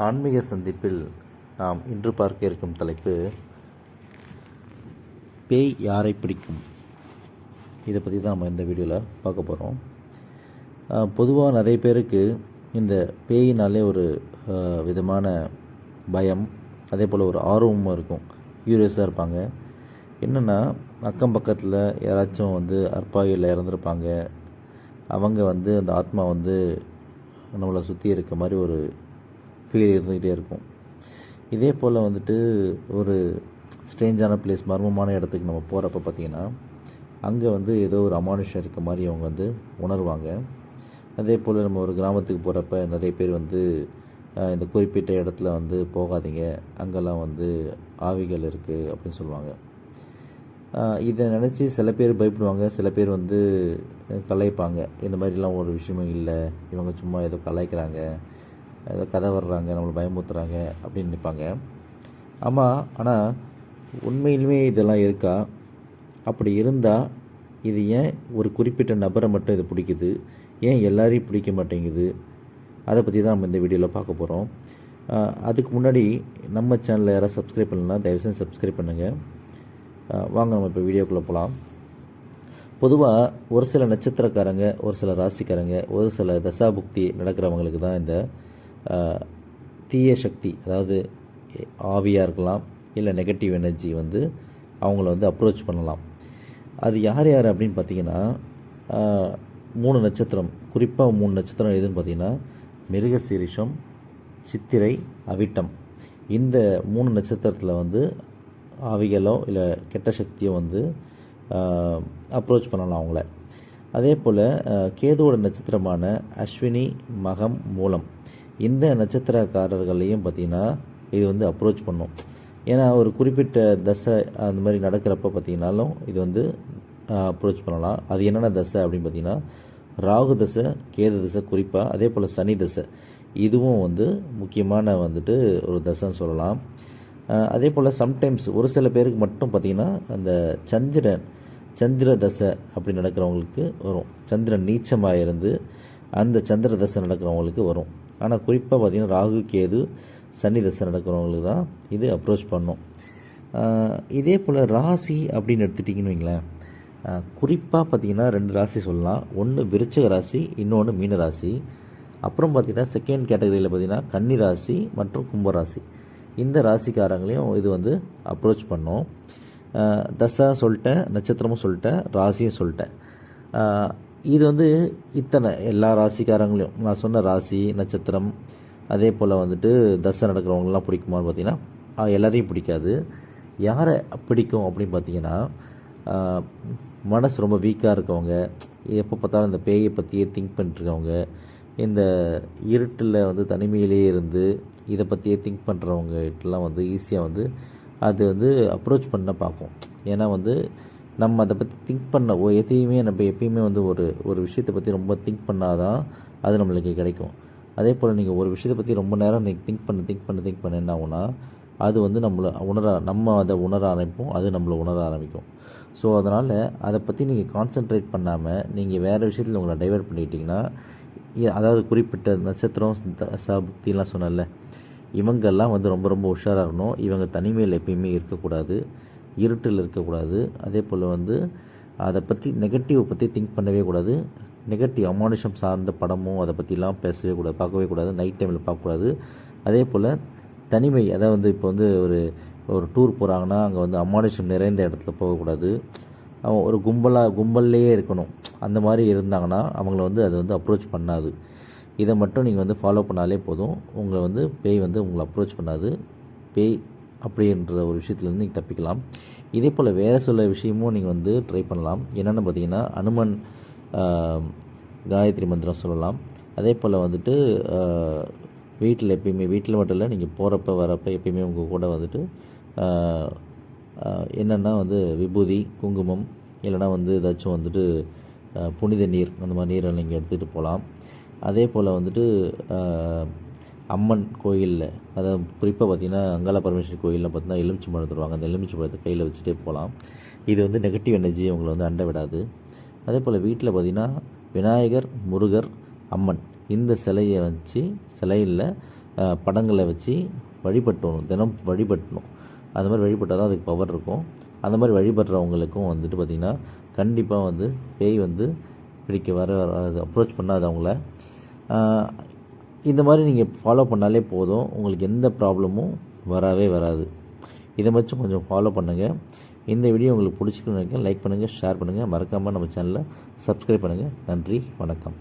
ஆன்மீக சந்திப்பில் நாம் இன்று பார்க்க இருக்கும் தலைப்பு பேய் யாரை பிடிக்கும்? இதை பற்றி தான் நம்ம இந்த வீடியோவில் பார்க்க போகிறோம் பொதுவாக நிறைய பேருக்கு இந்த பேயினாலே ஒரு விதமான பயம் அதே போல் ஒரு ஆர்வமும் இருக்கும். க்யூரியஸாக இருப்பாங்க. என்னென்னா அக்கம் பக்கத்தில் யாராச்சும் வந்து அற்பாயில் இறந்துருப்பாங்க. அவங்க வந்து அந்த ஆத்மா வந்து நம்மளை சுற்றி இருக்க மாதிரி ஒரு ஃபீல் இருந்துக்கிட்டே இருக்கும். இதே போல் வந்துட்டு ஒரு ஸ்ட்ரேஞ்சான பிளேஸ் மர்மமான இடத்துக்கு நம்ம போகிறப்ப பார்த்திங்கன்னா அங்கே வந்து ஏதோ ஒரு அமானுஷம் இருக்க மாதிரி அவங்க வந்து உணர்வாங்க. அதே போல் நம்ம ஒரு கிராமத்துக்கு போகிறப்ப நிறைய பேர் வந்து இந்த குறிப்பிட்ட இடத்துல வந்து போகாதீங்க அங்கெல்லாம் வந்து ஆவிகள் இருக்குது அப்படின்னு சொல்லுவாங்க. இதை நினச்சி சில பேர் பயப்படுவாங்க சில பேர் வந்து கலைப்பாங்க இந்த மாதிரிலாம் ஒரு விஷயமும் இல்லை இவங்க சும்மா ஏதோ கலாய்க்கிறாங்க ஏதோ கதை வர்றாங்க நம்மளை பயமுறுத்துறாங்க அப்படின்னு நினைப்பாங்க. ஆமாம் ஆனால் உண்மையிலுமே இதெல்லாம் இருக்கா? அப்படி இருந்தால் இது ஏன் ஒரு குறிப்பிட்ட நபரை மட்டும் இது பிடிக்குது? ஏன் எல்லாரையும் பிடிக்க மாட்டேங்குது? அதை பற்றி தான் நம்ம இந்த வீடியோவில் பார்க்க போகிறோம் அதுக்கு முன்னாடி நம்ம சேனலில் யாராவது சப்ஸ்கிரைப் பண்ணலன்னா தயவுசெய்து சப்ஸ்கிரைப் பண்ணுங்கள் வாங்க நம்ம இப்போ வீடியோக்குள்ளே போகலாம் பொதுவாக ஒரு சில நட்சத்திரக்காரங்க ஒரு சில ராசிக்காரங்க ஒரு சில தசாபுக்தி நடக்கிறவங்களுக்கு தான் இந்த தீய சக்தி அதாவது ஆவியாக இருக்கலாம் இல்லை நெகட்டிவ் எனர்ஜி வந்து அவங்கள வந்து அப்ரோச் பண்ணலாம். அது யார் யார் அப்படின்னு பார்த்தீங்கன்னா மூணு நட்சத்திரம் குறிப்பாக மூணு நட்சத்திரம் எதுன்னு பார்த்தீங்கன்னா மிருகசீரிஷம் சித்திரை அவிட்டம். இந்த மூணு நட்சத்திரத்தில் வந்து ஆவிகளோ இல்லை கெட்ட சக்தியோ வந்து அப்ரோச் பண்ணலாம் அவங்கள. அதே போல் கேதுவோட நட்சத்திரமான அஸ்வினி மகம் மூலம். இந்த நட்சத்திரக்காரர்களையும் பார்த்திங்கன்னா இது வந்து அப்ரோச் பண்ணும். ஏன்னா ஒரு குறிப்பிட்ட தசை அந்த மாதிரி நடக்கிறப்ப பார்த்திங்கனாலும் இது வந்து அப்ரோச் பண்ணலாம். அது என்னென்ன தசை அப்படின்னு பார்த்தீங்கன்னா ராகு தசை கேது தசை குறிப்பாக அதே போல் சனி தசை. இதுவும் வந்து முக்கியமான வந்துட்டு ஒரு தசைன்னு சொல்லலாம். அதே போல் சம்டைம்ஸ் ஒரு சில பேருக்கு மட்டும் பார்த்திங்கன்னா அந்த சந்திரன் சந்திர தசை அப்படி நடக்கிறவங்களுக்கு வரும். சந்திரன் நீச்சமாக இருந்து அந்த சந்திர தசை நடக்கிறவங்களுக்கு வரும். ஆனால் குறிப்பாக பார்த்திங்கன்னா ராகு கேது சனி தசை நடக்கிறவங்களுக்கு தான் இது அப்ரோச் பண்ணும். இதே போல் ராசி அப்படின்னு எடுத்துட்டிங்கன்னு வைங்களேன். குறிப்பாக பார்த்தீங்கன்னா ரெண்டு ராசி சொல்லலாம். ஒன்று விருச்சக ராசி இன்னொன்று மீன ராசி. அப்புறம் பார்த்திங்கன்னா செகண்ட் கேட்டகரியில் பார்த்தீங்கன்னா கன்னி ராசி மற்றும் கும்பராசி இந்த ராசிக்காரங்களையும் இது வந்து அப்ரோச் பண்ணும். தசை சொல்லிட்டேன் நட்சத்திரமும் சொல்லிட்டேன் ராசியும் சொல்லிட்டேன். இது வந்து இத்தனை எல்லா ராசிக்காரங்களையும். நான் சொன்ன ராசி நட்சத்திரம் அதே போல் வந்துட்டு தசை நடக்கிறவங்களாம் பிடிக்குமான்னு பார்த்தீங்கன்னா எல்லாரையும் பிடிக்காது. யாரை பிடிக்கும் அப்படின்னு பார்த்தீங்கன்னா மனசு ரொம்ப வீக்காக இருக்கவங்க எப்போ பார்த்தாலும் இந்த பேயை பற்றியே திங்க் பண்ணிட்டுருக்கவங்க இந்த இருட்டில் வந்து தனிமையிலேயே இருந்து இதை பற்றியே திங்க் பண்ணுறவங்ககிட்டலாம் வந்து ஈஸியாக வந்து அது வந்து அப்ரோச் பண்ண பார்க்கும். ஏன்னா வந்து நம்ம அதை பற்றி திங்க் பண்ண ஓ எதையுமே நம்ம எப்பயுமே வந்து ஒரு ஒரு விஷயத்தை பற்றி ரொம்ப திங்க் பண்ணாதான் அது நம்மளுக்கு கிடைக்கும். அதே போல் நீங்கள் ஒரு விஷயத்தை பற்றி ரொம்ப நேரம் நீங்கள் திங்க் பண்ண திங்க் பண்ண திங்க் பண்ண என்ன ஆகுனா அது வந்து நம்மளை உணர நம்ம அதை உணர ஆரம்பிப்போம் அது நம்மளை உணர ஆரம்பிக்கும். ஸோ அதனால் அதை பற்றி நீங்கள் கான்சென்ட்ரேட் பண்ணாமல் நீங்கள் வேறு விஷயத்தில் உங்களை டைவெர்ட் பண்ணிக்கிட்டிங்கன்னா அதாவது குறிப்பிட்ட நட்சத்திரம் சபுக்திலாம் சொன்னல இவங்கெல்லாம் வந்து ரொம்ப ரொம்ப உஷாராக இருக்கணும். இவங்க தனிமையில் எப்பயுமே இருக்கக்கூடாது. இருட்டில் இருக்கக்கூடாது. அதே போல் வந்து அதை பற்றி நெகட்டிவ் பற்றி திங்க் பண்ணவே கூடாது. நெகட்டிவ் அமானுஷம் சார்ந்த படமும் அதை பற்றிலாம் பேசவே கூடாது பார்க்கவே கூடாது நைட் டைமில் பார்க்கக்கூடாது. அதே போல் தனிமை அதாவது வந்து இப்போ வந்து ஒரு ஒரு டூர் போகிறாங்கன்னா அங்கே வந்து அமானுஷம் நிறைந்த இடத்துல போகக்கூடாது. அவங்க ஒரு கும்பலாக கும்பல்லையே இருக்கணும். அந்த மாதிரி இருந்தாங்கன்னா அவங்கள வந்து அது வந்து அப்ரோச் பண்ணாது. இதை மட்டும் நீங்கள் வந்து ஃபாலோ பண்ணாலே போதும். உங்களை வந்து பேய் வந்து உங்களை அப்ரோச் பண்ணாது. பேய் அப்படின்ற ஒரு விஷயத்துலேருந்து நீங்கள் தப்பிக்கலாம். இதே போல் வேறு சில விஷயமும் நீங்கள் வந்து ட்ரை பண்ணலாம். என்னென்னு பார்த்தீங்கன்னா அனுமன் காயத்ரி மந்திரம் சொல்லலாம். அதே போல் வந்துட்டு வீட்டில் எப்பயுமே வீட்டில் மட்டும் இல்லை நீங்கள் போகிறப்ப வரப்போ எப்பயுமே உங்கள் கூட வந்துட்டு என்னென்னா வந்து விபூதி குங்குமம் இல்லைன்னா வந்து ஏதாச்சும் வந்துட்டு புனித நீர் அந்த மாதிரி நீரை நீங்கள் எடுத்துகிட்டு போகலாம் அதே போல் வந்துட்டு அம்மன் கோயிலில் அதாவது குறிப்பாக பார்த்தீங்கன்னா அங்காள பரமேஸ்வரி கோயிலில் பார்த்தீங்கன்னா எலுமிச்சி பழம் தருவாங்க. அந்த எலுமிச்சி பழத்தை கையில் வச்சுட்டே போகலாம் இது வந்து நெகட்டிவ் எனர்ஜி உங்களை வந்து அண்டை விடாது. அதே போல் வீட்டில் பார்த்திங்கன்னா விநாயகர் முருகர் அம்மன் இந்த சிலையை வச்சு சிலையில் படங்களை வச்சு வழிபட்டணும். தினம் வழிபட்டணும். அந்த மாதிரி வழிபட்டால் தான் அதுக்கு பவர் இருக்கும். அந்த மாதிரி வழிபடுறவங்களுக்கும் வந்துட்டு பார்த்திங்கன்னா கண்டிப்பாக வந்து பேய் வந்து பிடிக்க வர வராது. அப்ரோச் பண்ணாது அவங்கள இந்த மாதிரி நீங்கள் ஃபாலோ பண்ணாலே போதும். உங்களுக்கு எந்த ப்ராப்ளமும் வரவே வராது. இதை மட்டும் கொஞ்சம் ஃபாலோ பண்ணுங்கள் இந்த வீடியோ உங்களுக்கு பிடிச்சிக்கணும்னு நினைக்கிறேன். லைக் பண்ணுங்கள் ஷேர் பண்ணுங்கள் மறக்காமல் நம்ம சேனலை சப்ஸ்கிரைப் பண்ணுங்கள் நன்றி வணக்கம்.